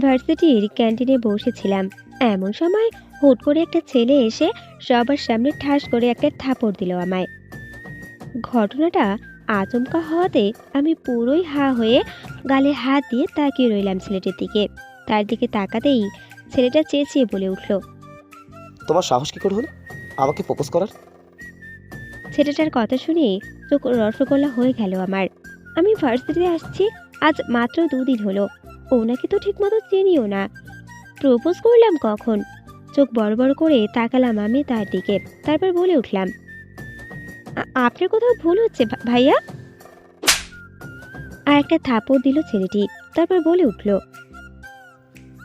ভার্সিটির ক্যান্টিনে বসেছিলাম। এমন সময় হুট করে একটা ছেলে এসে সবার সামনে ঠাস করে একটা থাপড় দিল আমায়। ঘটনাটা আচমকা হওয়াতে আমি পুরোই হা হয়ে গালে হাত দিয়ে তাকিয়ে রইলাম ছেলেটির দিকে। তার দিকে তাকাতেই ছেলেটা চেঁচিয়ে বলে উঠল তোমার সাহস কি করে হলো? আমাকে প্রপোজ করার? ছেলেটার কথা শুনে চোখ রসগোল্লা হয়ে গেল আমার। আমি ভার্সিটিতে আসছি আজ মাত্র দুদিন হলো। ওনাকে তো ঠিকমতো চিনিও না। প্রপোজ করলাম কখন? চোখ বড় বড় করে তাকালাম আমি তার দিকে তারপর বলে উঠলাম আপনার কোথাও ভুল হচ্ছে ভাইয়া? আর একটা থাপড় দিল ছেলেটি তারপর বলে উঠল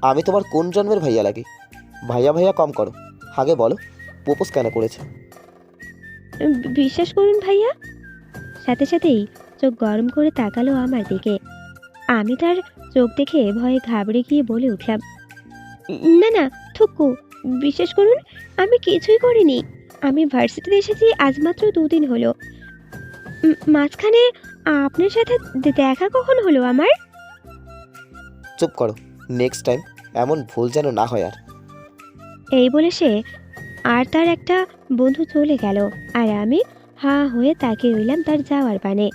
আমি তোমার কোন জন্মের ভাইয়া লাগি? ভাইয়া ভাইয়া কম করো। আগে বলো প্রপোজ কেন করেছে? বিশ্বাস করুন ভাইয়া। সাথে সাথেই চোখ গরম করে তাকালো আমার দিকে। আমি তার চোখ দেখে ভয়ে ঘাবড়ে গিয়ে বলে উঠলাম না না থুকু বিশ্বাস করুন আমি কিছুই করিনি। আমি ভার্সিটিতে এসেছি আজ মাত্র দুদিন হলো। মাঝখানে আপনার সাথে দেখা কখন হলো আমার? চুপ করো নেক্সট টাইম এমন ভুল যেন না হয় আর। এই বলে সে আর তার একটা বন্ধু চলে গেল আর আমি হা হয়ে তাকিয়ে রইলাম তার যাওয়ার পানে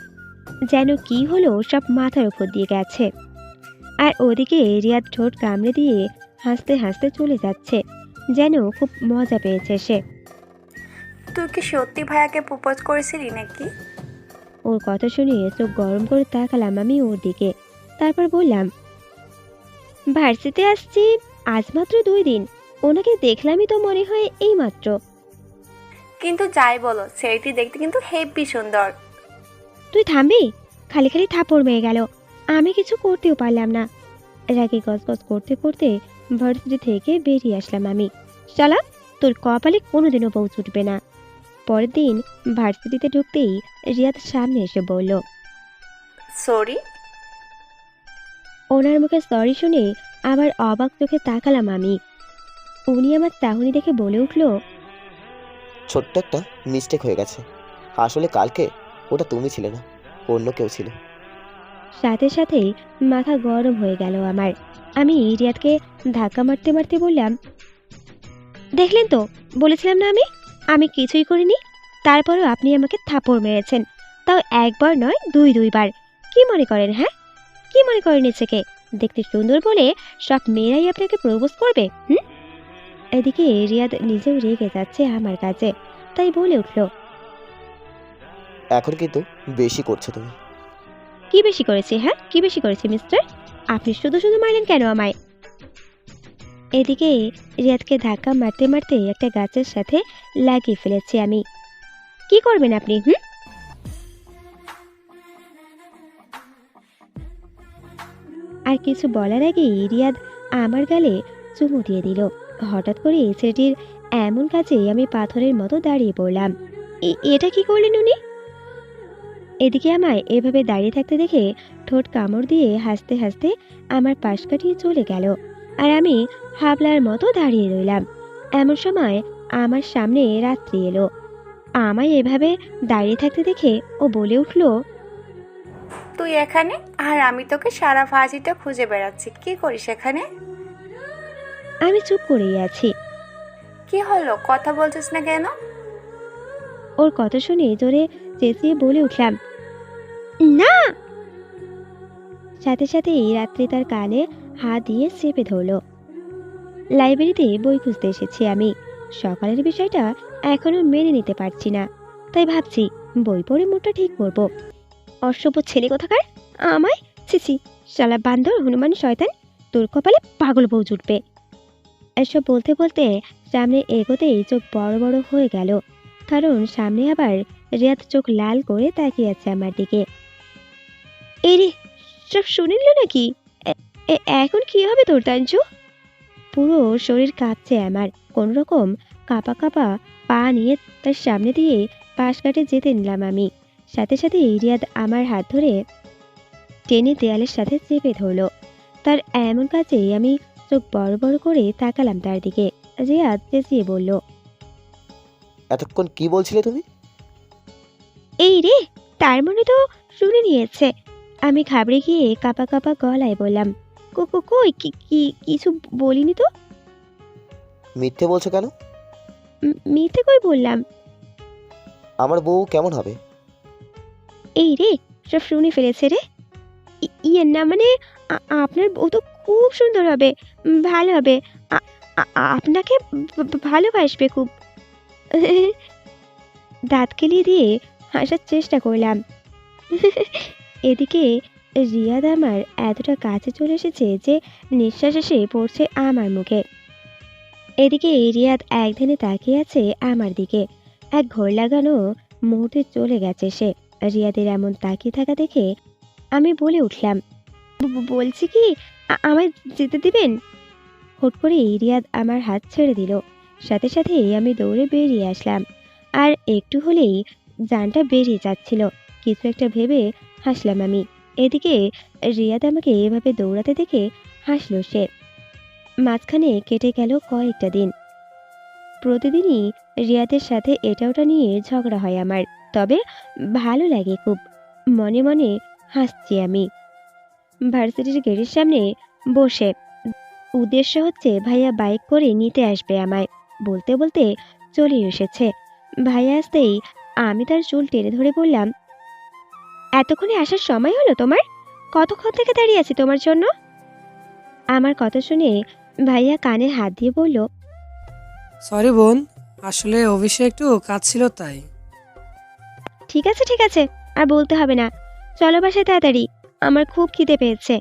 যেন কি হলো সব মাথার উপর দিয়ে গেছে। আর ওদিকে রিয়াদ ঠোঁট কামড়ে দিয়ে হাসতে হাসতে চলে যাচ্ছে যেন খুব মজা পেয়েছে সে। তুই কি সত্যি ভাইয়াকে প্রপোজ করেছিলি নাকি? ওর কথা শুনে চোখ গরম করে তাকালাম আমি ওর দিকে। তারপর বললাম ভার্সিতে আসছি আজ মাত্র দুই দিন ওনাকে দেখলামই তো মনে হয় এই মাত্র কিন্তু যাই বলো ছেলেটি দেখতে কিন্তু হেব্বি সুন্দর। তুই থামবি? খালি খালি থাপড় মেয়ে গেল। আমি কিছু করতেও পারলাম না। রাগে গজগজ করতে করতে ভার্সিটি থেকে বেরিয়ে আসলাম আমি। শালা তোর কপালে কোনোদিনও বউ ছুটবে না। পরের দিন ভার্সিটিতে ঢুকতেই রিয়াদ সামনে এসে বলল সরি ওনার মুখে সরি শুনে আবার অবাক চোখে তাকালাম আমি। উনি আমার চাহনি দেখে বলে উঠল ছোট্ট একটা মিস্টেক হয়ে গেছে। আসলে কালকে ওটা তুমি ছিলে না, অন্য কেউ ছিল। সাথে সাথেই মাথা গরম হয়ে গেল আমার। আমি রিয়াদকে ধাক্কা মারতে মারতে বললাম, দেখলেন তো, বলেছিলাম না আমি? আমি কিছুই করিনি। তারপরেও আপনি আমাকে থাপড় মেরেছেন। তাও একবার নয়, দুই দুইবার। কি মনে করেন হ্যাঁ? কি মনে করেন নিজেকে দেখতে সুন্দর বলে সব মেয়েরাই আপনাকে প্রবোজ করবে, হুম? এদিকে রিয়াদ নিজেও রেগে যাচ্ছে আমার কাছে। তাই বলে উঠল এখন কিন্তু বেশি করছ তুমি। কি বেশি করেছি হ্যাঁ? কি বেশি করেছি মিস্টার আপনি শুধু শুধু মারলেন কেন আমায়? এদিকে রিয়াদকে ধাক্কা মারতে মারতে একটা গাছের সাথে লাগিয়ে ফেলেছি আমি। কি করবেন আপনি, হুম? আর কিছু বলার আগেই রিয়াদ আমার গালে চুমু দিয়ে দিল। হঠাৎ করে ছেলেটির এমন কাজে আমি পাথরের মতো দাঁড়িয়ে পড়লাম। এটা কি করলেন উনি? এদিকে আমায় এভাবে দাঁড়িয়ে থাকতে দেখে ঠোঁট কামড় দিয়ে হাসতে হাসতে আমার পাশ কাটিয়ে চলে গেল। আর আমি হাবলার মতো দাঁড়িয়ে রইলাম। এমন সময় আমার সামনে রাত্রি এলো। আমায় এভাবে দাঁড়িয়ে থাকতে দেখে ও বলে উঠল তুই এখানে? আর আমি তোকে সারা ভাজিটা খুঁজে বেড়াচ্ছি। কি করিস এখানে? আমি চুপ করেই আছি। কি হলো? কথা বলছিস না কেন? ওর কথা শুনে জোরে চেঁচিয়ে বলে উঠলাম না। সাথে সাথেই রাত্রি তার কানে হাত দিয়ে চেপে ধরলো। লাইব্রেরিতে বই খুঁজতে এসেছি আমি। সকালের বিষয়টা এখনও মেনে নিতে পারছি না। তাই ভাবছি বই পড়ে মুখটা ঠিক করব। অসভ্য ছেলে কোথাকার? আমায়? ছিছি শালা বান্দর, হনুমান, শয়তান, তোর কপালে পাগল বউ জুটবে। এসব বলতে বলতে সামনে এগোতেই চোখ বড় বড় হয়ে গেল। কারণ সামনে আবার রিয়াদ চোখ লাল করে তাকিয়ে আছে আমার দিকে। এই রে সব শুনে নিল নাকি এখন কি হবে তোর তাঞ্জু পুরো শরীর কাঁপছে আমার। কোন রকম কাঁপা কাঁপা পা নিয়ে তার সামনে দিয়ে পাশ কাটে যেতে নিলাম আমি। সাথে সাথে রিয়াদ আমার হাত ধরে টেনে দেয়ালের সাথে চেপে ধরলো। তার এমন কাজে আমি চোখ বড় বড় করে তাকালাম তার দিকে। রিয়াদ চেঁচিয়ে বলল এতক্ষণ কি বলছিলে তুমি? এই রে তার মনে তো শুনে নিয়েছে। আমি ঘাবড়ে গিয়ে কাপা কাপা গলায় বললাম কুকু কই? কি কি- কিছু বলিনি তো? মিথ্যে বলছো কেন? মিথ্যে কই বললাম? আমার বউ কেমন হবে? এই রে সব শুনে ফেলেছে রে। ই- ইয়ে না মানে আপনার বউ তো খুব সুন্দর হবে ভালো হবে। আপনাকে ভালোবাসবে খুব। দাঁত কেলিয়ে দিয়ে হাসার চেষ্টা করলাম। এদিকে রিয়াদ আমার এতটা কাছে চলে এসেছে যে নিঃশ্বাস এসে পড়ছে আমার মুখে। এদিকে রিয়াদ একদিনে তাকিয়ে আছে আমার দিকে। এক ঘোর লাগানো মুহূর্তে চলে গেছে সে। রিয়াদের এমন তাকিয়ে থাকা দেখে আমি বলে উঠলাম, "ব- ব- বলছি কি? আমায় যেতে দিবেন? হুট করে রিয়াদ আমার হাত ছেড়ে দিল। সাথে সাথে আমি দৌড়ে বেরিয়ে আসলাম। আর একটু হলেই জানটা বেরিয়ে যাচ্ছিল। কিছু একটা ভেবে হাসলাম আমি। এদিকে রিয়াদ আমাকে এভাবে দৌড়াতে দেখে হাসলো সে। মাঝখানে কেটে গেল কয়েকটা দিন। প্রতিদিনই রিয়াদের সাথে এটা ওটা নিয়ে ঝগড়া হয় আমার, তবে ভালো লাগে খুব। মনে মনে হাসছি আমি। ভার্সিটির গেটের সামনে বসে উদ্দেশ্য হচ্ছে ভাইয়া বাইক করে নিতে আসবে আমায়, বলতে বলতে চলে এসেছে। ভাইয়া আসতেই আমি তার চুল টেনে ধরে বললাম এতক্ষণে আসার সময় হলো তোমার? কতক্ষণ থেকে দাঁড়িয়ে আছি তোমার জন্য? আমার কথা শুনে ভাইয়া কানে হাত দিয়ে বলল সরি বোন আসলে অফিসে একটু কাজ ছিল তাই। ঠিক আছে ঠিক আছে আর বলতে হবে না। চলো বাসায় তাড়াতাড়ি আমার খুব খিদে পেয়েছে।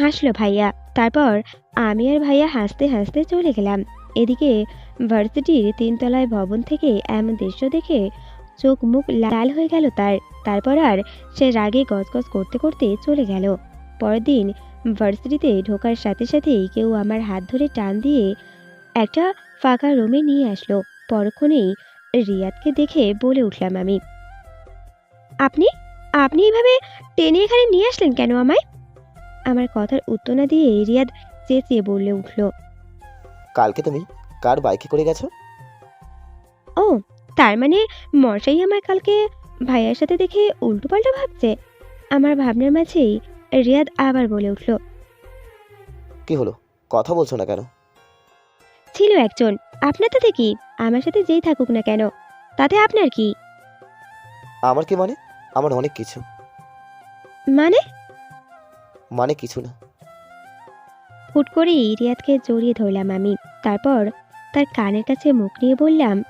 হাসলো ভাইয়া। তারপর আমি আর ভাইয়া হাসতে হাসতে চলে গেলাম। এদিকে ভার্সিটির তিনতলায় ভবন থেকে এমন দৃশ্য দেখে চোখ মুখ লাল হয়ে গেল তার। তারপর আর সে রাগে গজগজ করতে করতে চলে গেল। পরের দিন ভার্সিটিতে ঢোকার সাথে সাথেই কেউ আমার হাত ধরে টান দিয়ে একটা ফাঁকা রুমে নিয়ে আসলো। পরক্ষণেই রিয়াদকে দেখে বলে উঠলাম আমি আপনি আপনি এইভাবে টেনে এখানে নিয়ে আসলেন কেন আমায়? আমার কথার উত্তর না দিয়ে রিয়াদ চেঁচিয়ে বললে উঠল কালকে তুমি কার বাইকে করে গেছো? ও তার মানে মশাই আমার কালকে ভাইয়ার সাথে দেখে উল্টো উল্টোপাল্টা ভাবছে। আমার ভাবনার মাঝেই রিয়াদ আবার বলে উঠল কি হলো? কথা বলছো না কেন? ছিল একজন। আপনার তাতে কি? আমার সাথে যেই থাকুক না কেন? তাতে আপনার কি? আমার কি মানে? আমার অনেক কিছু। মানে? মানে কিছু না। হুট করেই রিয়াদকে জড়িয়ে ধরলাম আমি। তারপর তার কানের কাছে মুখ নিয়ে বললাম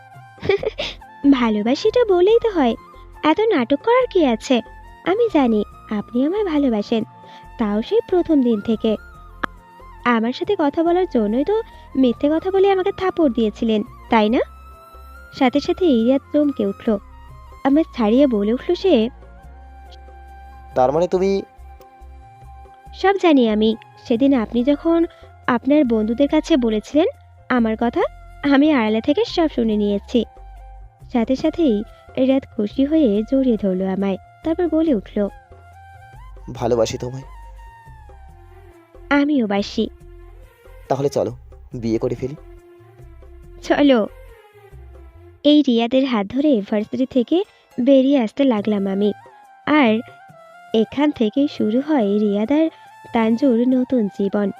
ভালোবাসিটা বলেই তো হয়। এত নাটক করার কি আছে? আমি জানি আপনি আমায় ভালোবাসেন। তাও সেই প্রথম দিন থেকে। আমার সাথে কথা বলার জন্যই তো মিথ্যে কথা বলে আমাকে থাপড় দিয়েছিলেন তাই না? সাথে সাথে রিয়াদ চমকে উঠল। আমার ছাড়িয়ে বলে উঠল সে তার মানে তুমি সব জানি আমি। সেদিন আপনি যখন আপনার বন্ধুদের কাছে বলেছিলেন আমার কথা আমি আড়ালে থেকে সব শুনে নিয়েছি। সাথে সাথেই রাত খুশি হয়ে জড়িয়ে ধরলো আমায় তারপর বলে উঠল ভালোবাসি তোমায়। আমিও বাসি। তাহলে চলো বিয়ে করে ফেলি। চলো। এই রিয়াদের হাত ধরে ভার্সিটি থেকে বেরিয়ে আসতে লাগলাম আমি। আর এখান থেকেই শুরু হয় রিয়াদ আর তানজুর নতুন জীবন।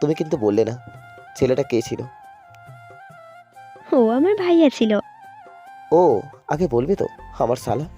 তুমি কিন্তু বললে না ছেলেটা কে ছিল? ও আমার ভাইয়া ছিল। ও আগে বলবি তো আমার সালা।